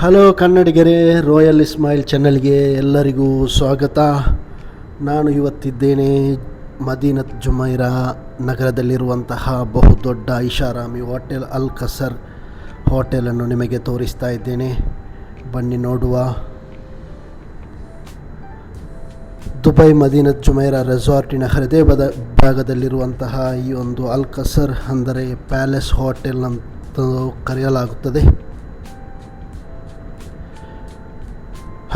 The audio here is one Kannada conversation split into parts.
ಹಲೋ ಕನ್ನಡಿಗರೇ ರಾಯಲ್ ಇಸ್ಮಾಯಿಲ್ ಚಾನಲ್ಗೆ ಎಲ್ಲರಿಗೂ ಸ್ವಾಗತ. ನಾನು ಇವತ್ತಿದ್ದೇನೆ ಮದೀನತ್ ಜುಮೈರಾ ನಗರದಲ್ಲಿರುವಂತಹ ಬಹುದೊಡ್ಡ ಐಷಾರಾಮಿ ಹೋಟೆಲ್ ಅಲ್ ಕಸರ್ ಹೋಟೆಲನ್ನು ನಿಮಗೆ ತೋರಿಸ್ತಾ ಇದ್ದೇನೆ. ಬನ್ನಿ ನೋಡುವ. ದುಬೈ ಮದೀನತ್ ಜುಮೈರಾ ರೆಸಾರ್ಟಿನ ಹೃದಯದ ಭಾಗದಲ್ಲಿರುವಂತಹ ಈ ಒಂದು ಅಲ್ ಕಸರ್ ಅಂದರೆ ಪ್ಯಾಲೇಸ್ ಹೋಟೆಲ್ ಅಂತ ಕರೆಯಲಾಗುತ್ತದೆ.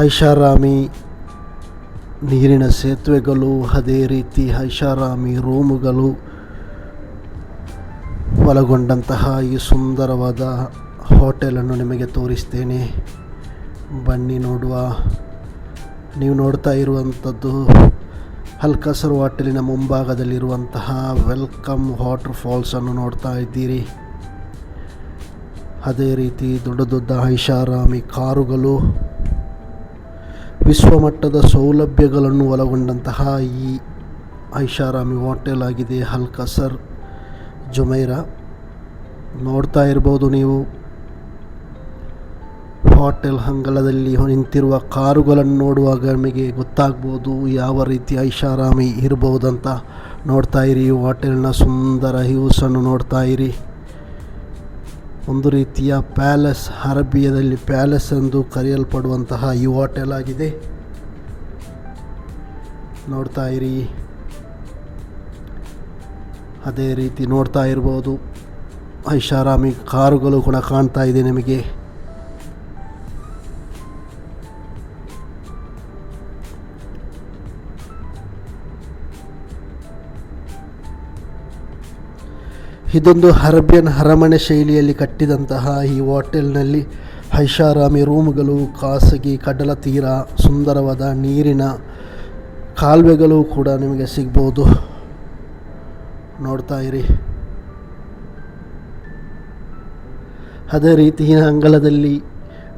ಐಷಾರಾಮಿ ನೀರಿನ ಸೇತುವೆಗಳು ಅದೇ ರೀತಿ ಐಷಾರಾಮಿ ರೂಮುಗಳು ಒಳಗೊಂಡಂತಹ ಈ ಸುಂದರವಾದ ಹೋಟೆಲನ್ನು ನಿಮಗೆ ತೋರಿಸ್ತೇನೆ. ಬನ್ನಿ ನೋಡುವ. ನೀವು ನೋಡ್ತಾ ಇರುವಂಥದ್ದು ಹಲ್ಕಸರು ಹೋಟೆಲಿನ ಮುಂಭಾಗದಲ್ಲಿರುವಂತಹ ವೆಲ್ಕಮ್ ವಾಟರ್ ಫಾಲ್ಸನ್ನು ನೋಡ್ತಾ ಇದ್ದೀರಿ. ಅದೇ ರೀತಿ ದೊಡ್ಡ ದೊಡ್ಡ ಐಷಾರಾಮಿ ಕಾರುಗಳು ವಿಶ್ವಮಟ್ಟದ ಸೌಲಭ್ಯಗಳನ್ನು ಒಳಗೊಂಡಂತಹ ಈ ಐಷಾರಾಮಿ ಹೋಟೆಲ್ ಆಗಿದೆ ಹಲ್ಕಸರ್ ಜುಮೈರಾ. ನೋಡ್ತಾ ಇರ್ಬೋದು ನೀವು. ಹೋಟೆಲ್ ಅಂಗಳದಲ್ಲಿ ನಿಂತಿರುವ ಕಾರುಗಳನ್ನು ನೋಡುವಾಗ ನಮಗೆ ಗೊತ್ತಾಗ್ಬೋದು ಯಾವ ರೀತಿ ಐಷಾರಾಮಿ ಇರ್ಬೋದಂತ. ನೋಡ್ತಾ ಇರಿ ಹೋಟೆಲ್ನ ಸುಂದರ ಹ್ಯೂಸನ್ನು ನೋಡ್ತಾ ಇರಿ. ಒಂದು ರೀತಿಯ ಪ್ಯಾಲೆಸ್ ಅರಬಿಯದಲ್ಲಿ ಪ್ಯಾಲೆಸ್ ಎಂದು ಕರೆಯಲ್ಪಡುವಂತಹ ಈ ಹೋಟೆಲ್ ಆಗಿದೆ. ನೋಡ್ತಾ ಇರಿ. ಅದೇ ರೀತಿ ನೋಡ್ತಾ ಇರ್ಬೋದು. ಐಷಾರಾಮಿ ಕಾರುಗಳು ಕೂಡ ಕಾಣ್ತಾ ಇದೆ ನಿಮಗೆ. ಇದೊಂದು ಅರಬಿಯನ್ ಅರಮನೆ ಶೈಲಿಯಲ್ಲಿ ಕಟ್ಟಿದಂತಹ ಈ ಹೋಟೆಲ್ನಲ್ಲಿ ಐಷಾರಾಮಿ ರೂಮ್ಗಳು, ಖಾಸಗಿ ಕಡಲ ತೀರ, ಸುಂದರವಾದ ನೀರಿನ ಕಾಲುವೆಗಳು ಕೂಡ ನಿಮಗೆ ಸಿಗ್ಬೋದು. ನೋಡ್ತಾ ಇರಿ. ಅದೇ ರೀತಿ ಅಂಗಳದಲ್ಲಿ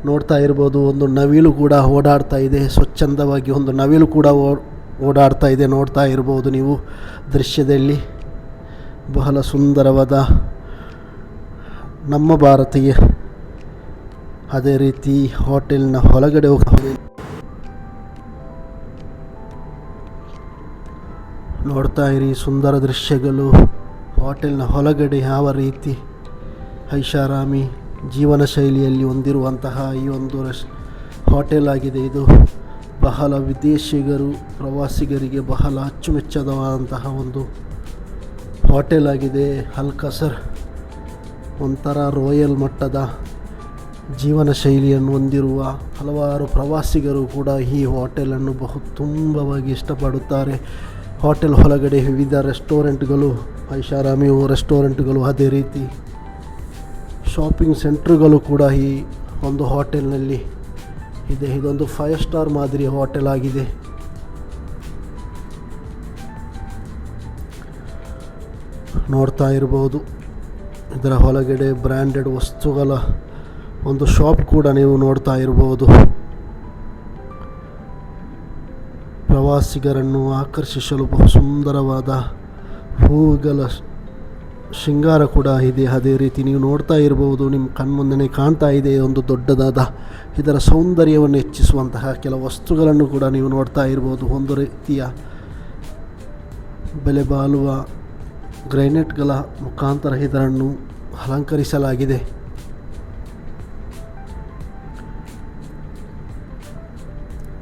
ನೋಡ್ತಾ ಇರ್ಬೋದು, ಒಂದು ನವಿಲು ಕೂಡ ಓಡಾಡ್ತಾ ಇದೆ. ಸ್ವಚ್ಛಂದವಾಗಿ ಒಂದು ನವಿಲು ಕೂಡ ಓಡಾಡ್ತಾ ಇದೆ. ನೋಡ್ತಾ ಇರ್ಬೋದು ನೀವು ದೃಶ್ಯದಲ್ಲಿ. ಬಹಳ ಸುಂದರವಾದ ನಮ್ಮ ಭಾರತೀಯ ಅದೇ ರೀತಿ ಹೋಟೆಲ್ನ ಹೊರಗಡೆ ಹೋಗ್ತೀವಿ. ನೋಡ್ತಾ ಇರಿ ಸುಂದರ ದೃಶ್ಯಗಳು. ಹೋಟೆಲ್ನ ಹೊರಗಡೆ ಯಾವ ರೀತಿ ಐಷಾರಾಮಿ ಜೀವನ ಶೈಲಿಯಲ್ಲಿ ಹೊಂದಿರುವಂತಹ ಈ ಒಂದು ರೆಸ್ ಹೋಟೆಲ್ ಆಗಿದೆ. ಇದು ಬಹಳ ವಿದೇಶಿಗರು, ಪ್ರವಾಸಿಗರಿಗೆ ಬಹಳ ಅಚ್ಚುಮೆಚ್ಚದವಾದಂತಹ ಒಂದು ಹೋಟೆಲ್ ಆಗಿದೆ. ಅಲ್ಕಸರ್ ಒಂಥರ ರೋಯಲ್ ಮಟ್ಟದ ಜೀವನ ಶೈಲಿಯನ್ನು ಹೊಂದಿರುವ ಹಲವಾರು ಪ್ರವಾಸಿಗರು ಕೂಡ ಈ ಹೋಟೆಲನ್ನು ಬಹು ತುಂಬವಾಗಿ ಇಷ್ಟಪಡುತ್ತಾರೆ. ಹೋಟೆಲ್ ಒಳಗಡೆ ವಿವಿಧ ರೆಸ್ಟೋರೆಂಟ್ಗಳು ಐಷಾರಾಮಿ ರೆಸ್ಟೋರೆಂಟ್ಗಳು ಅದೇ ರೀತಿ. ಶಾಪಿಂಗ್ ಸೆಂಟ್ರುಗಳು ಕೂಡ ಈ ಒಂದು ಹೋಟೆಲ್ನಲ್ಲಿ ಇದೆ. ಇದೊಂದು ಫೈವ್ ಸ್ಟಾರ್ ಮಾದರಿಯ ಹೋಟೆಲ್ ಆಗಿದೆ. ನೋಡ್ತಾ ಇರ್ಬೋದು. ಇದರ ಹೊಲಗಡೆ ಬ್ರ್ಯಾಂಡೆಡ್ ವಸ್ತುಗಳ ಒಂದು ಶಾಪ್ ಕೂಡ ನೀವು ನೋಡ್ತಾ ಇರ್ಬೋದು. ಪ್ರವಾಸಿಗರನ್ನು ಆಕರ್ಷಿಸಲು ಬಹು ಸುಂದರವಾದ ಹೂಗಳ ಶೃಂಗಾರ ಕೂಡ ಇದೆ. ಅದೇ ರೀತಿ ನೀವು ನೋಡ್ತಾ ಇರ್ಬೋದು, ನಿಮ್ಮ ಕಣ್ಮುಂದನೆ ಕಾಣ್ತಾ ಇದೆ ಒಂದು ದೊಡ್ಡದಾದ ಇದರ ಸೌಂದರ್ಯವನ್ನು ಹೆಚ್ಚಿಸುವಂತಹ ಕೆಲವು ವಸ್ತುಗಳನ್ನು ಕೂಡ ನೀವು ನೋಡ್ತಾ ಇರ್ಬೋದು. ಒಂದು ರೀತಿಯ ಬೆಲೆ ಬಾಳುವ ಗ್ರೈನೇಟ್ಗಳ ಮುಖಾಂತರ ಇದರನ್ನು ಅಲಂಕರಿಸಲಾಗಿದೆ.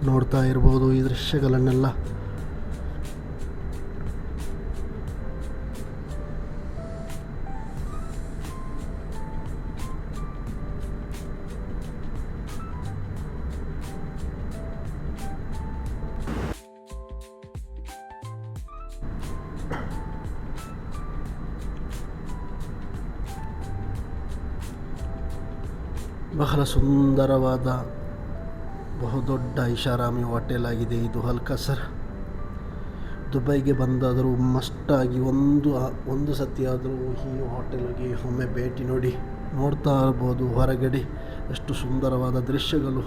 ನೋಡ್ತಾ ಇರ್ಬೋದು ಈ ದೃಶ್ಯಗಳನ್ನೆಲ್ಲ. ಬಹಳ ಸುಂದರವಾದ, ಬಹುದೊಡ್ಡ ಐಷಾರಾಮಿ ಹೋಟೆಲ್ ಆಗಿದೆ ಇದು ಹಲ್ಕಸರ್. ದುಬೈಗೆ ಬಂದಾದರೂ ಮಸ್ಟಾಗಿ ಒಂದು ಒಂದು ಸತಿ ಆದರೂ ಈ ಹೋಟೆಲ್ಗೆ ಒಮ್ಮೆ ಭೇಟಿ ನೋಡಿ ನೋಡ್ತಾ ಇರ್ಬೋದು ಹೊರಗಡೆ ಎಷ್ಟು ಸುಂದರವಾದ ದೃಶ್ಯಗಳು.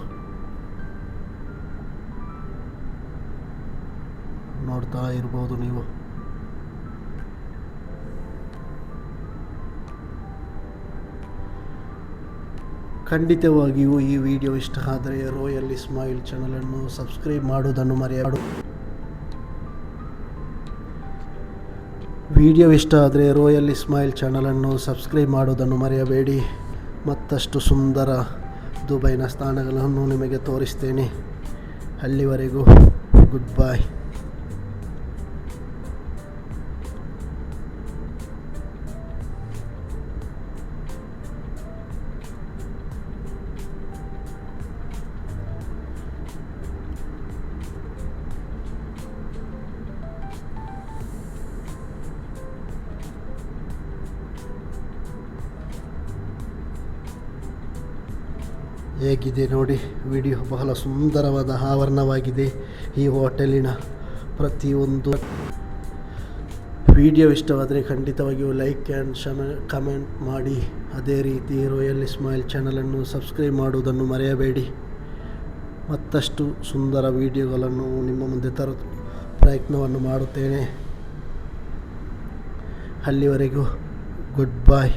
ನೋಡ್ತಾ ಇರ್ಬೋದು ನೀವು. ಖಂಡಿತವಾಗಿಯೂ ಈ ವಿಡಿಯೋ ಇಷ್ಟ ಆದರೆ ರೋಯಲ್ ಇಸ್ಮಾಯಿಲ್ ಚಾನಲನ್ನು ಸಬ್ಸ್ಕ್ರೈಬ್ ಮಾಡುವುದನ್ನು ಮರೆಯಬಾರದು. ವಿಡಿಯೋ ಇಷ್ಟ ಆದರೆ ರೋಯಲ್ ಇಸ್ಮಾಯಿಲ್ ಚಾನಲನ್ನು ಸಬ್ಸ್ಕ್ರೈಬ್ ಮಾಡುವುದನ್ನು ಮರೆಯಬೇಡಿ. ಮತ್ತಷ್ಟು ಸುಂದರ ದುಬೈನ ಸ್ಥಾನಗಳನ್ನು ನಿಮಗೆ ತೋರಿಸ್ತೇನೆ. ಅಲ್ಲಿವರೆಗೂ ಗುಡ್ ಬಾಯ್ ಹೇಗಿದೆ ನೋಡಿ, ವಿಡಿಯೋ ಬಹಳ ಸುಂದರವಾದ ಆವರಣವಾಗಿದೆ. ಈ ಹೋಟೆಲಿನ ಪ್ರತಿಯೊಂದು ವಿಡಿಯೋ ಇಷ್ಟವಾದರೆ ಖಂಡಿತವಾಗಿಯೂ ಲೈಕ್ ಆ್ಯಂಡ್ ಶಮ ಕಮೆಂಟ್ ಮಾಡಿ. ಅದೇ ರೀತಿ ರೋಯಲ್ ಇಸ್ಮಾಯಿಲ್ ಚಾನಲನ್ನು ಸಬ್ಸ್ಕ್ರೈಬ್ ಮಾಡುವುದನ್ನು ಮರೆಯಬೇಡಿ. ಮತ್ತಷ್ಟು ಸುಂದರ ವಿಡಿಯೋಗಳನ್ನು ನಿಮ್ಮ ಮುಂದೆ ತರೋ ಪ್ರಯತ್ನವನ್ನು ಮಾಡುತ್ತೇನೆ. ಅಲ್ಲಿವರೆಗೂ ಗುಡ್ ಬಾಯ್